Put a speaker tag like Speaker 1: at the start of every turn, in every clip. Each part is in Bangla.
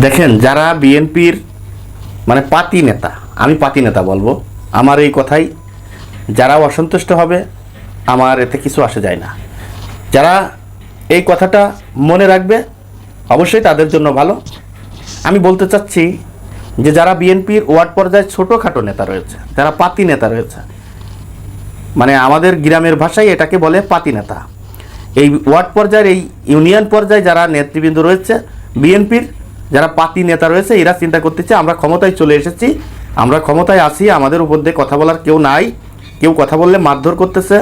Speaker 1: দেখেন, যারা বিএনপির মানে পাতি নেতা, আমি পাতি নেতা বলব, আমার এই কথাই, যারা অসন্তুষ্ট হবে, আমার এতে কিছু আসে যায় না। যারা এই কথাটা মনে রাখবে, অবশ্যই তাদের জন্য ভালো। আমি বলতে চাচ্ছি যে, যারা বিএনপির ওয়ার্ড পর্যায়ে ছোটোখাটো নেতা রয়েছে, যারা পাতি নেতা রয়েছে মানে আমাদের গ্রামের ভাষায় এটাকে বলে পাতি নেতা। এই ওয়ার্ড পর্যায়ের, এই ইউনিয়ন পর্যায়ে যারা নেতৃবৃন্দ রয়েছে, বিএনপির যারা পাতি নেতা রয়েছে, এরা চিন্তা করতেছে, আমরা ক্ষমতায় চলে এসেছি। আমরা ক্ষমতায় আছি, আমাদের উপর দিয়ে কথা বলার কেউ নাই। কেউ কথা বললে মারধর করতেছে,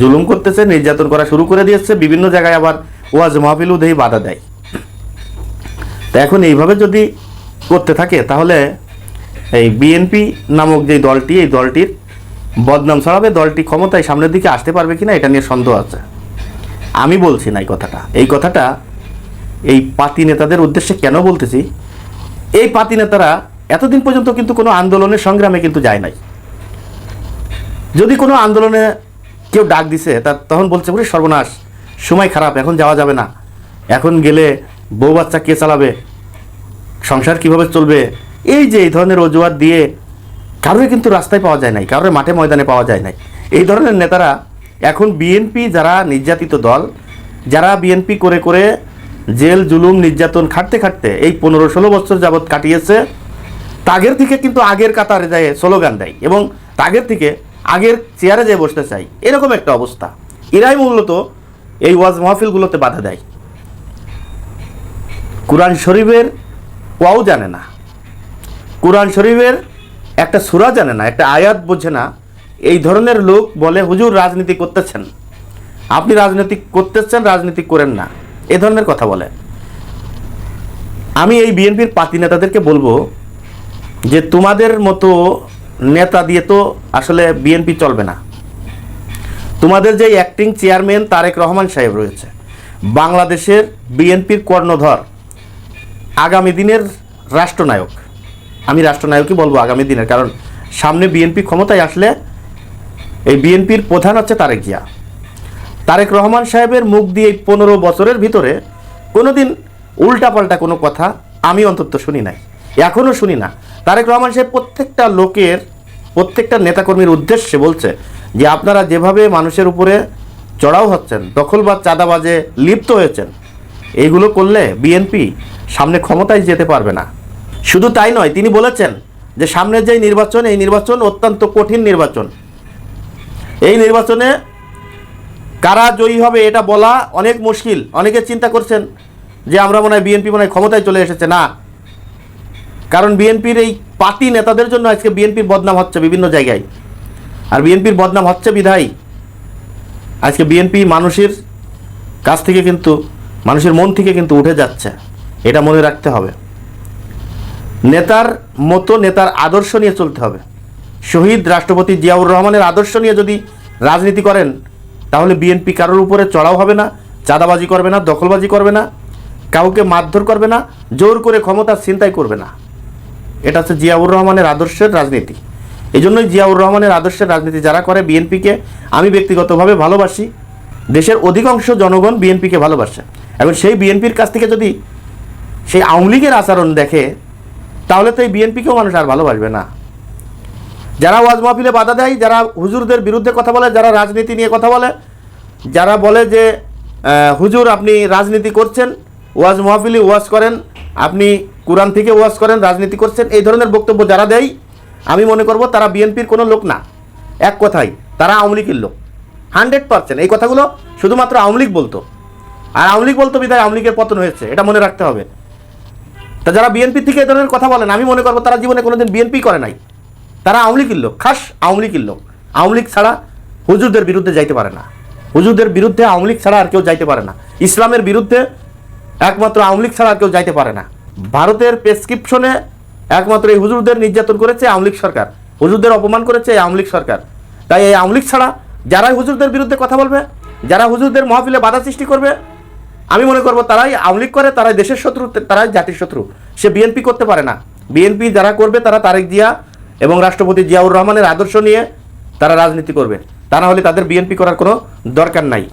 Speaker 1: জুলুম করতেছে, নির্যাতন করা শুরু করে দিয়েছে। বিভিন্ন জায়গায় আবার ওয়াজ মাহফিল উদেই বাধা দেয়। তা এখন এইভাবে যদি করতে থাকে, তাহলে এই বিএনপি নামক যে দলটি, এই দলটির বদনাম ছড়াবে, দলটি ক্ষমতায় সামনের দিকে আসতে পারবে কিনা, এটা নিয়ে সন্দেহ আছে। আমি বলছি না এই কথাটা। এই কথাটা এই পাতি নেতাদের উদ্দেশ্যে কেন বলতেছি? এই পাতি নেতারা এতদিন পর্যন্ত কিন্তু কোনো আন্দোলনের সংগ্রামে কিন্তু যায় নাই। যদি কোনো আন্দোলনে কেউ ডাক দিছে, তা তখন বলছে ওরে সর্বনাশ, সময় খারাপ, এখন যাওয়া যাবে না। এখন গেলে বউ বাচ্চা কে চালাবে? সংসার কীভাবে চলবে? এই যে এই ধরনের অজুহাত দিয়ে কারোর কিন্তু রাস্তায় পাওয়া যায় নাই কারোর মাঠে ময়দানে পাওয়া যায় নাই। এই ধরনের নেতারা এখন বিএনপি যারা নির্যাতিত দল, যারা বিএনপি করে করে জেল, জুলুম, নির্যাতন খাটতে খাটতে এই পনেরো ষোলো বছর যাবৎ কাটিয়েছে। তাগের থেকে কিন্তু আগের কাতারে যায় স্লোগান দেয় এবং তাগের থেকে আগের চেয়ারে যেয়ে বসতে চাই এরকম একটা অবস্থা। এরাই মূলত এই ওয়াজ মাহফিলগুলোতে বাধা দেয়। কোরআন শরীফের কোয়াও জানে না। কোরআন শরীফের একটা সুরা জানে না, একটা আয়াত বোঝে না। এই ধরনের লোক বলে হুজুর রাজনীতি করতেছেন। আপনি রাজনীতি করতেছেন, রাজনীতি করেন না। এ ধরনের কথা বলে। আমি এই বিএনপির পাতি নেতাদেরকে বলব যে তোমাদের মতো নেতা দিয়ে তো আসলে বিএনপি চলবে না। তোমাদের যে অ্যাক্টিং চেয়ারম্যান তারেক রহমান সাহেব রয়েছে, বাংলাদেশের বিএনপির কর্ণধর, আগামী দিনের রাষ্ট্রনায়ক। আমি রাষ্ট্রনায়কই বলব আগামী দিনের, কারণ সামনে বিএনপি ক্ষমতায় আসলে এই বিএনপির প্রধান হচ্ছে তারেক জিয়া। তারেক রহমান সাহেবের মুখ দিয়ে এই পনেরো বছরের ভিতরে কোনোদিন উল্টাপাল্টা কোনো কথা আমি অন্তত শুনি নাই এখনও শুনি না। তারেক রহমান সাহেব প্রত্যেকটা লোকের, প্রত্যেকটা নেতাকর্মীর উদ্দেশ্যে বলছে যে আপনারা যেভাবে মানুষের উপরে চড়াও হচ্ছেন, দখল বা চাঁদাবাজে লিপ্ত হয়েছেন, এইগুলো করলে বিএনপি সামনে ক্ষমতায় যেতে পারবে না। শুধু তাই নয়, তিনি বলেছেন যে সামনের যে নির্বাচন, এই নির্বাচন অত্যন্ত কঠিন নির্বাচন। এই নির্বাচনে কারা জয়ী হবে এটা বলা অনেক মুশকিল। অনেকে চিন্তা করছেন যে আমরা মনে হয় বিএনপি মনে হয় ক্ষমতায় চলে এসেছে। না। কারণ বিএনপির এই পাতি নেতাদের জন্য আজকে বিএনপির বদনাম হচ্ছে বিভিন্ন জায়গায়। আর বিএনপির বদনাম হচ্ছে বিধায়। আজকে বিএনপি মানুষের কাছ থেকে কিন্তু, মানুষের মন থেকে কিন্তু উঠে যাচ্ছে। এটা মনে রাখতে হবে। নেতার মতো নেতার আদর্শ নিয়ে চলতে হবে। শহীদ রাষ্ট্রপতি জিয়াউর রহমানের আদর্শ নিয়ে যদি রাজনীতি করেন তাহলে বিএনপি কারোর উপরে চড়াও হবে না, চাঁদাবাজি করবে না, দখলবাজি করবে না, কাউকে মারধর করবে না, জোর করে ক্ষমতা চিন্তাই করবে না। এটা হচ্ছে জিয়াউর রহমানের আদর্শের রাজনীতি। এই জন্যই জিয়াউর রহমানের আদর্শের রাজনীতি যারা করে বিএনপিকে, আমি ব্যক্তিগতভাবে ভালোবাসি। দেশের অধিকাংশ জনগণ বিএনপিকে ভালোবাসে। এবং সেই বিএনপির কাছ থেকে যদি সেই আওয়ামী লীগের আচরণ দেখে, তাহলে তো এই বিএনপিকেও মানুষ আর ভালোবাসবে না। যারা ওয়াজ মাহফিলে বাধা দেয়, যারা হুজুরদের বিরুদ্ধে কথা বলে, যারা রাজনীতি নিয়ে কথা বলে, যারা বলে যে হুজুর আপনি রাজনীতি করছেন, ওয়াজ মাহফিলে ওয়াজ করেন, আপনি কোরআন থেকে ওয়াজ করেন, রাজনীতি করছেন, এই ধরনের বক্তব্য যারা দেয়, আমি মনে করব তারা বিএনপির কোনো লোক না। এক কথাই তারা আওয়ামী লীগের লোক। হান্ড্রেড পার্সেন্ট, এই কথাগুলো শুধুমাত্র আওয়ামী লীগ বলতো। আর আওয়ামী লীগ বলতো বিধায় আওয়ামী লীগের পতন হয়েছে, এটা মনে রাখতে হবে। তা যারা বিএনপি থেকে এ ধরনের কথা বলেন, আমি মনে করব তারা জীবনে কোনোদিন বিএনপি করে নাই। তারা আওয়ামী লীগের লোক, খাস আওয়ামী লীগের লোক। আওয়ামী লীগ ছাড়া হুজুরদের বিরুদ্ধে যাইতে পারে না। হুজুরদের বিরুদ্ধে আওয়ামী লীগ ছাড়া আর কেউ যাইতে পারে না। ইসলামের বিরুদ্ধে একমাত্র আওয়ামী লীগ ছাড়া আর কেউ যাইতে পারে না। ভারতের প্রেসক্রিপশনে একমাত্র এই হুজুরদের নির্যাতন করেছে আওয়ামী লীগ সরকার। হুজুরদের অপমান করেছে এই আওয়ামী লীগ সরকার। তাই এই আওয়ামী লীগ ছাড়া যারাই হুজুরদের বিরুদ্ধে কথা বলবে, যারা হুজুরদের মহাফিলে বাধা সৃষ্টি করবে, আমি মনে করব তারাই আওয়ামী লীগ করে, তারাই দেশের শত্রু, তারাই জাতির শত্রু। সে বিএনপি করতে পারে না। বিএনপি যারা করবে, তারা তারেক জিয়া এবং রাষ্ট্রপতি জিয়াউর রহমানের আদর্শ নিয়ে তারা রাজনীতি করবে তা না হলে তাদের বিএনপি করার কোনো দরকার নাই।